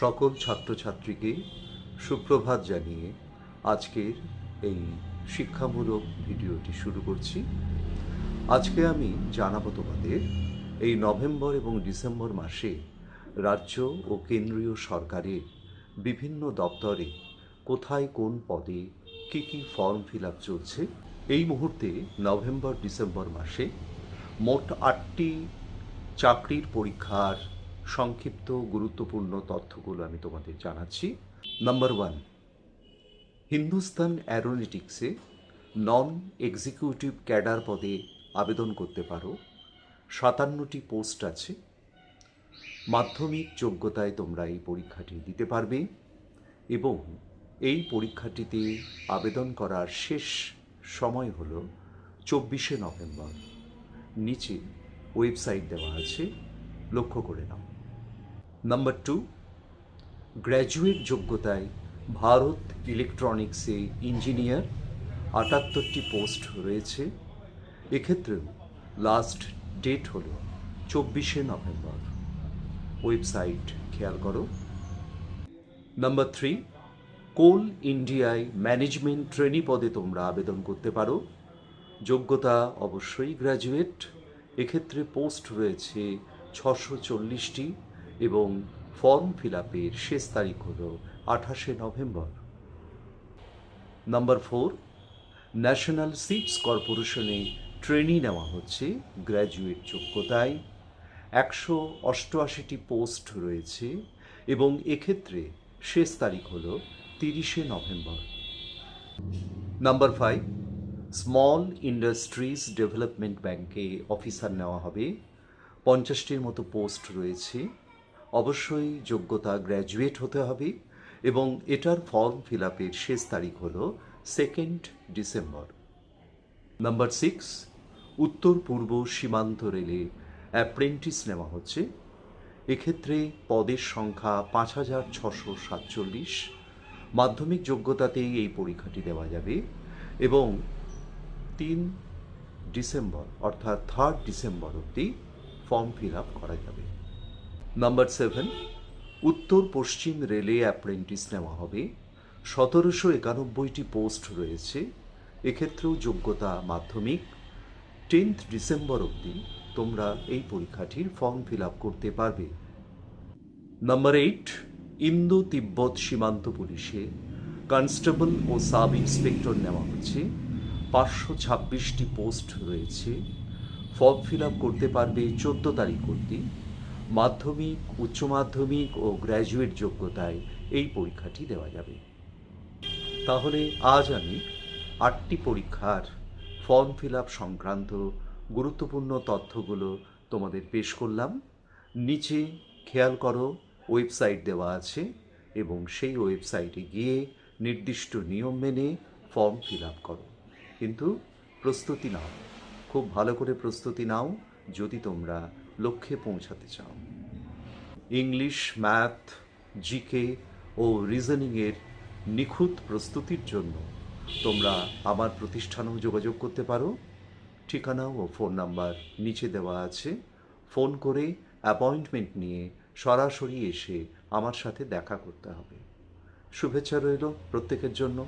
সকল ছাত্রছাত্রীকে সুপ্রভাত জানিয়ে আজকের এই শিক্ষামূলক ভিডিওটি শুরু করছি। আজকে আমি জানাব তোমাদের, এই নভেম্বর এবং ডিসেম্বর মাসে রাজ্য ও কেন্দ্রীয় সরকারের বিভিন্ন দপ্তরে কোথায় কোন পদে কি কি ফর্ম ফিল আপ চলছে। এই মুহূর্তে নভেম্বর, ডিসেম্বর মাসে মোট আটটি চাকরির পরীক্ষার সংক্ষিপ্ত, গুরুত্বপূর্ণ তথ্যগুলো আমি তোমাদের জানাচ্ছি। নাম্বার ওয়ান হিন্দুস্তান অ্যারোনটিক্সে নন এক্সিকিউটিভ ক্যাডার পদে আবেদন করতে পারো। সাতান্নটি পোস্ট আছে। মাধ্যমিক যোগ্যতায় তোমরা এই পরীক্ষাটি দিতে পারবে এবং এই পরীক্ষাটিতে আবেদন করার শেষ সময় হল চব্বিশে নভেম্বর। নিচে ওয়েবসাইট দেওয়া আছে, লক্ষ্য করে নাও। নাম্বার টু গ্র্যাজুয়েট যোগ্যতায় ভারত ইলেকট্রনিক্সে ইঞ্জিনিয়ার আটাত্তরটি পোস্ট রয়েছে। এক্ষেত্রেও লাস্ট ডেট হল চব্বিশে নভেম্বর। ওয়েবসাইট খেয়াল করো। নাম্বার থ্রি কোল ইন্ডিয়ায় ম্যানেজমেন্ট ট্রেনি পদে তোমরা আবেদন করতে পারো। যোগ্যতা অবশ্যই গ্র্যাজুয়েট এক্ষেত্রে পোস্ট রয়েছে ছশো চল্লিশটি। এবং ফর্ম ফিল আপের শেষ তারিখ হল আঠাশে November. Number four national seeds কর্পোরেশনে training নেওয়া হচ্ছে গ্র্যাজুয়েট যোগ্যতায়। একশো অষ্টআশিটি পোস্ট রয়েছে এবং এক্ষেত্রে শেষ তারিখ হল তিরিশে November. Number five small industries development ব্যাংকে অফিসার নেওয়া হবে। পঞ্চাশটির মতো পোস্ট রয়েছে। অবশ্যই যোগ্যতা গ্র্যাজুয়েট হতে হবে এবং এটার ফর্ম ফিল আপের শেষ তারিখ হল সেকেন্ড ডিসেম্বর নাম্বার সিক্স উত্তর পূর্ব সীমান্ত রেলে অ্যাপ্রেন্টিস নেওয়া হচ্ছে। এক্ষেত্রে পদের সংখ্যা পাঁচ হাজার ছশো সাতচল্লিশ। মাধ্যমিক যোগ্যতাতেই এই পরীক্ষাটি দেওয়া যাবে এবং তিন ডিসেম্বর অর্থাৎ থার্ড ডিসেম্বর অবধি ফর্ম ফিল আপ করা যাবে। নাম্বার সেভেন উত্তর পশ্চিম রেলে অ্যাপ্রেন্টিস নেওয়া হবে। সতেরোশো একানব্বইটি পোস্ট রয়েছে। এক্ষেত্রেও যোগ্যতা মাধ্যমিক। টেন্থ ডিসেম্বর অবধি তোমরা এই পরীক্ষাটির ফর্ম ফিল আপ করতে পারবে। নাম্বার এইট ইন্দো তিব্বত সীমান্ত পুলিশে কনস্টেবল ও সাব ইন্সপেক্টর নেওয়া হচ্ছে। পাঁচশো ছাব্বিশটি পোস্ট রয়েছে। ফর্ম ফিল আপ করতে পারবে চোদ্দ তারিখ অবধি। মাধ্যমিক, উচ্চ মাধ্যমিক ও গ্র্যাজুয়েট যোগ্যতায় এই পরীক্ষাটি দেওয়া যাবে। তাহলে আজ আমি আটটি পরীক্ষার ফর্ম ফিল আপ সংক্রান্ত গুরুত্বপূর্ণ তথ্যগুলো তোমাদের পেশ করলাম। নিচে খেয়াল করো, ওয়েবসাইট দেওয়া আছে এবং সেই ওয়েবসাইটে গিয়ে নির্দিষ্ট নিয়ম মেনে ফর্ম ফিল আপ করো। কিন্তু প্রস্তুতি নাও, খুব ভালো করে প্রস্তুতি নাও। যদি তোমরা লক্ষ্যে পৌঁছাতে চাও। ইংলিশ, ম্যাথ, জিকে ও রিজনিংয়ের নিখুঁত প্রস্তুতির জন্য তোমরা আমার প্রতিষ্ঠানেও যোগাযোগ করতে পারো। ঠিকানা ও ফোন নাম্বার নিচে দেওয়া আছে। ফোন করে অ্যাপয়েন্টমেন্ট নিয়ে সরাসরি এসে আমার সাথে দেখা করতে হবে। শুভেচ্ছা রইল প্রত্যেকের জন্য।